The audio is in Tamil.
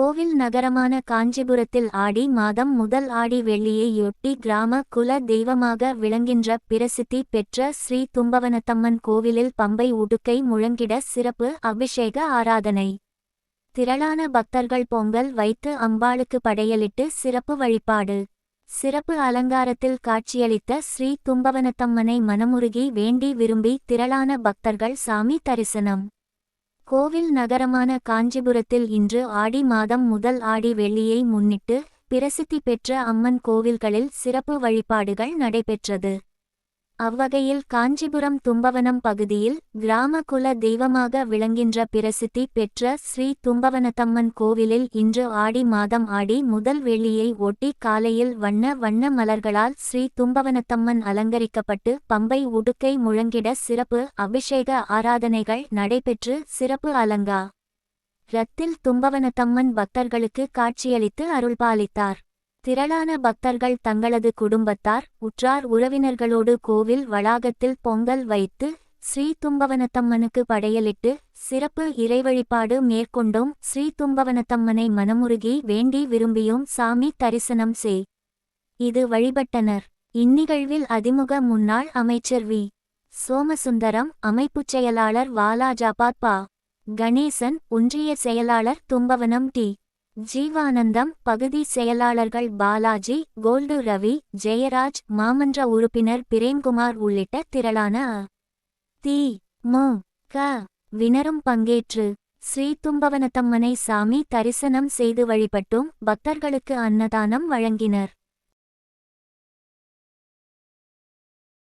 கோவில் நகரமான காஞ்சிபுரத்தில் ஆடி மாதம் முதல் ஆடி வெள்ளியையொட்டி கிராம குல தெய்வமாக விளங்கின்ற பிரசித்தி பெற்ற ஸ்ரீ தும்பவனத்தம்மன் கோவிலில் பம்பை உடுக்கை முழங்கிட சிறப்பு அபிஷேக ஆராதனை. திரளான பக்தர்கள் பொங்கல் வைத்து அம்பாளுக்கு படையலிட்டு சிறப்பு வழிபாடு. சிறப்பு அலங்காரத்தில் காட்சியளித்த ஸ்ரீ தும்பவனத்தம்மனை மனமுருகி வேண்டி விரும்பி திரளான பக்தர்கள் சாமி தரிசனம். கோவில் நகரமான காஞ்சிபுரத்தில் இன்று ஆடி மாதம் முதல் ஆடி வெள்ளியை முன்னிட்டு பிரசித்தி பெற்ற அம்மன் கோவில்களில் சிறப்பு வழிபாடுகள் நடைபெற்றது. அவ்வகையில் காஞ்சிபுரம் தும்பவனம் பகுதியில் கிராம குல தெய்வமாக விளங்கின்ற பிரசித்தி பெற்ற ஸ்ரீ தும்பவனத்தம்மன் கோவிலில் இன்று ஆடி மாதம் ஆடி முதல் வெள்ளியை ஒட்டி காலையில் வண்ண வண்ண மலர்களால் ஸ்ரீ தும்பவனத்தம்மன் அலங்கரிக்கப்பட்டு பம்பை உடுக்கை முழங்கிட சிறப்பு அபிஷேக ஆராதனைகள் நடைபெற்று சிறப்பு அலங்கா. ரத்தில் தும்பவனத்தம்மன் பக்தர்களுக்கு காட்சியளித்து அருள்பாலித்தார். திரளான பக்தர்கள் தங்களது குடும்பத்தார் உற்றார் உறவினர்களோடு கோவில் வளாகத்தில் பொங்கல் வைத்து ஸ்ரீ தும்பவனத்தம்மனுக்கு படையலிட்டு சிறப்பு இறைவழிபாடு மேற்கொண்டோம். ஸ்ரீ தும்பவனத்தம்மனை மனமுருகி வேண்டி விரும்பியும். சாமி தரிசனம் செய். இது வழிபட்டனர். இந்நிகழ்வில் அதிமுக முன்னாள் அமைச்சர் வி. சோமசுந்தரம் அமைப்புச் செயலாளர் வாலாஜாபாத் பா கணேசன் ஒன்றிய செயலாளர் தும்பவனம் டி. ஜீவானந்தம் பகுதி செயலாளர்கள் பாலாஜி கோல்டு ரவி ஜெயராஜ் மாமன்ற உறுப்பினர் பிரேம்குமார் உள்ளிட்ட திரளான தி மு க வினரும் பங்கேற்று ஸ்ரீ தும்பவனத்தம்மனை சாமி தரிசனம் செய்து வழிபட்டும் பக்தர்களுக்கு அன்னதானம் வழங்கினர்.